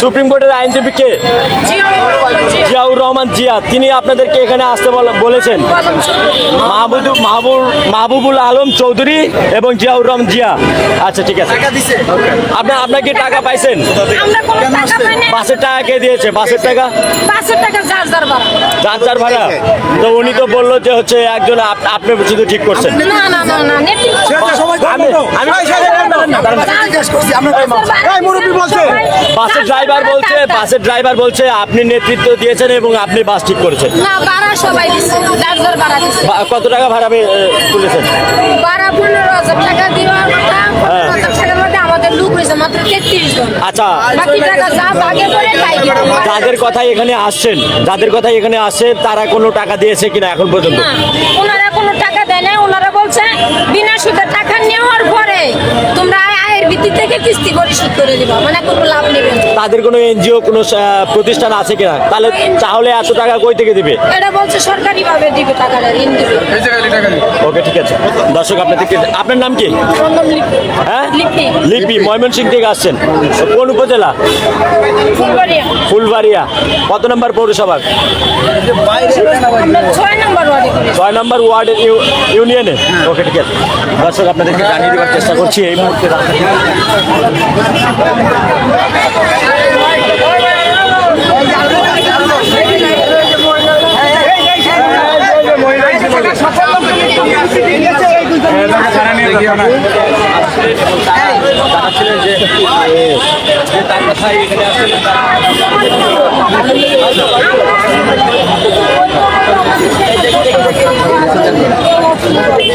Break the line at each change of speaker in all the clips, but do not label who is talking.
Supreme কোর্টের আইনজীবী কে? জিয়াউর রহমান জিয়া। তিনি আপনাদেরকে এখানে আসতে বলা- বলেছেন। মাহবুব মাহবুব মাহবুবুল আলম চৌধুরী এবং জিয়াউর রহমান জিয়া। আচ্ছা ঠিক আছে। আপনার আপনার কি টাকা পাইছেন?
আমরা টাকা
বাসের টাকা কে দিয়েছে? বাসের টাকা?
যার যার ভাড়া।
তো উনি তো বলল যে হচ্ছে একজন আপ- আপনি শুধু ঠিক করছেন।
না না না না নেতৃত্ব।
আমি আমি বাসের ড্রাইভার বলছে বাসের ড্রাইভার বলছে আপনি নেতৃত্ব দিয়েছেন এবং আপনি বাস ঠিক করেছেন। কত টাকা ভাড়া তুলেছেন?
ভাড়া পনেরো হাজার টাকা দেওয়ার কথা লোক হয়েছে মাত্র তেত্রিশ জন।
আচ্ছা।
বাকি টাকা যা ভাগে পড়ে তাই
যাদের কথাই এখানে আসছেন যাদের কথাই এখানে আসে তারা কোনো টাকা দিয়েছে কিনা এখন পর্যন্ত?
না ওনারা কোনো টাকা দেয় না ওনারা বলছে বিনা সুদে টাকা নেওয়ার পরে তোমরা ভিত্তি থেকে কিস্তি পরিশোধ করে দিবা মানে কোনো লাভ নেবে না।
তাদের কোনো এনজিও কোনো আহ, প্রতিষ্ঠান আছে কিনা? তাহলে তাহলে এত টাকা কই থেকে দিবে?
এটা বলছে সরকারি ভাবে দিবে টাকাটা ঋণ দিবে।
ওকে ঠিক আছে। দর্শক আপনাদেরকে আপনার নাম কি? হ্যাঁ?
লিপি।
লিপি ময়মনসিং থেকে আসছেন। কোন উপজেলা?
ফুলবাড়িয়া।
ফুলবাড়িয়া। কত নম্বর পৌরসভা
আমরা ছয় নম্বর ওয়ার্ডে করি
ছয় নম্বর ওয়ার্ড ইউ- ইউনিয়নে? ওকে ঠিক আছে। দর্শক আপনাদেরকে জানিয়ে দেওয়ার চেষ্টা করছি এই মুহূর্তে। যে তার কথাই এখানে আসছিলেন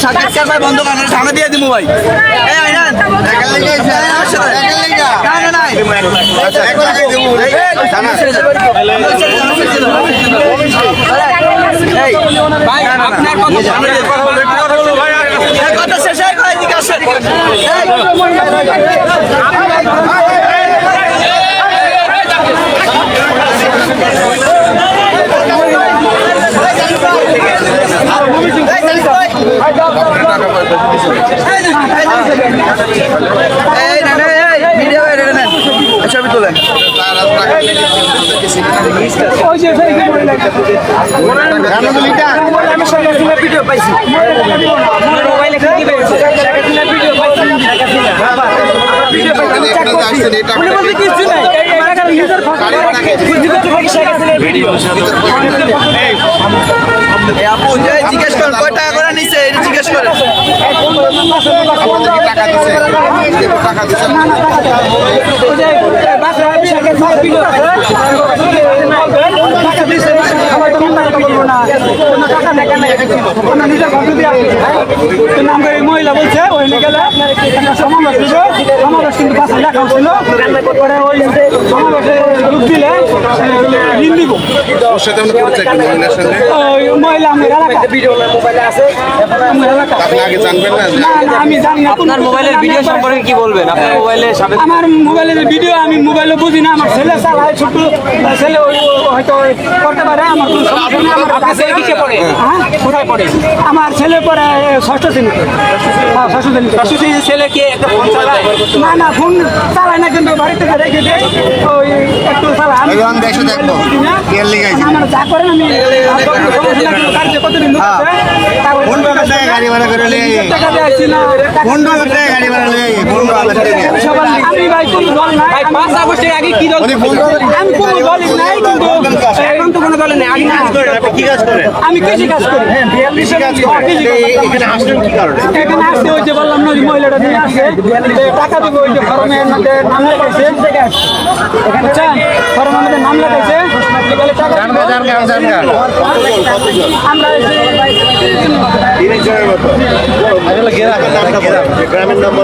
সাক্ষাৎকার ভাই বন্ধ করেন সামনে দিয়ে না ভাই আপনার কথা শেষ হয়ে গেল এদিকে আসেন এই না এই মিডিয়া ভাই রে না ছবি তোলেন ভিডিও পাইছি মোবাইলে কি পেয়েছে ভিডিও পাইছি ভিডিও পাইছি উনি বলতে কিছু নাই এই এলাকার ইউজার ভিডিও আপু যে জিজ্ঞেস করেন কয় টাকা এটা জিজ্ঞেস করেন
মহিলা বলছে ওই গেলে সমাবেশ সমাবেশ কিন্তু পাশে পরে ওই সমাবেশে লোক দিলে ঋণ দিব
সাথে আমরা
মহিলা এলাকা মোবাইলে আছে আমি জানি না
আপনার মোবাইলের ভিডিও সম্পর্কে কি বলবেন? আপনার মোবাইলে
আমার মোবাইলের ভিডিও আমি মোবাইলে বুঝি না আমার ছেলে চালায় ছোট ছেলে হয়তো করতে পারে আমার কোনো সমস্যা নেই। আমার
ছেলে কিসে পড়ে?
হ্যাঁ কোথায় পড়ে? আমার ছেলে পড়ে ষষ্ঠ শ্রেণীতে। হ্যাঁ ষষ্ঠ শ্রেণীতে।
সুশীল ছেলে কি একটা ফোন চালায়?
না না ফোন চালায় না কিন্তু বাড়ি থেকে রেখে দেয়। ওই একটু চালায়। আমি
দেশে দেখব
আমার যা করেন আমি কতদিন
টাকা গাড়ি ভাড়া করে
টাকা
গাড়ি ভাড়া
সবার আমি ভাই কোন দল নাই
ভাই পাঁচ আগস্টের আগে কি দল
আমি কোন দল নাই কিন্তু এখন তো কোনো দলে নেই। আগে না।
কি কাজ করেন?
আমি কৃষি কাজ করি। হ্যাঁ, কৃষি কাজ।
এখানে আসলেন কি কারণে?
এখানে আসছে ওই যে বললাম না ওই মহিলাটা নিয়ে আসছে। যে টাকা দিবে ওই যে ফরমের মধ্যে নাম লেখাইছে। বুঝছেন ফরমের মধ্যে নাম দিবে। আমরা
গ্রামের নাম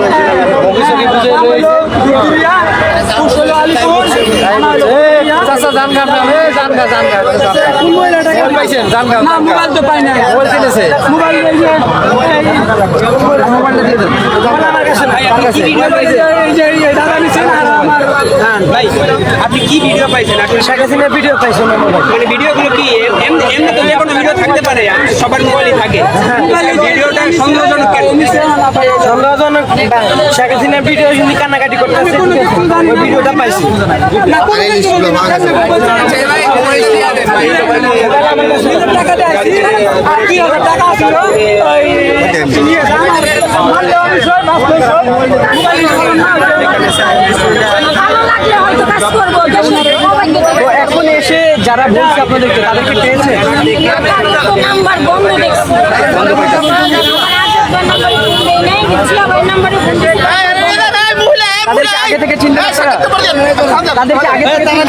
পাইছেন
না মোবাইল তো পাই না
মোবাইল কিনেছে
মোবাইল এই যে
মোবাইলটা দিয়ে দেন
আমার কাছে নাই
কার কাছে?
এই যে এই দাদা নিছে আর আমার
ভাই আপনি কি ভিডিও পাইছেন
শেখ হাসিনা ভিডিও পাইছেন
মানে ভিডিওগুলো কি এম- এমনি তো যে কোনো ভিডিও থাকতে পারে সবার মোবাইলই থাকে ভিডিওটা সন্দেহজনক কেন
সন্দেহজনক শেখ হাসিনার ভিডিও শুনি কান্নাকাটি করতেছে ভিডিওটা পাইছি এখন এসে যারা বলছে আপনাদেরকে তাদেরকে পেয়েছেন
নাম্বার বন্ধ দেখছি নাম্বারে
তাদেরকে আগে থেকে চিনতে তাদেরকে আগে থেকে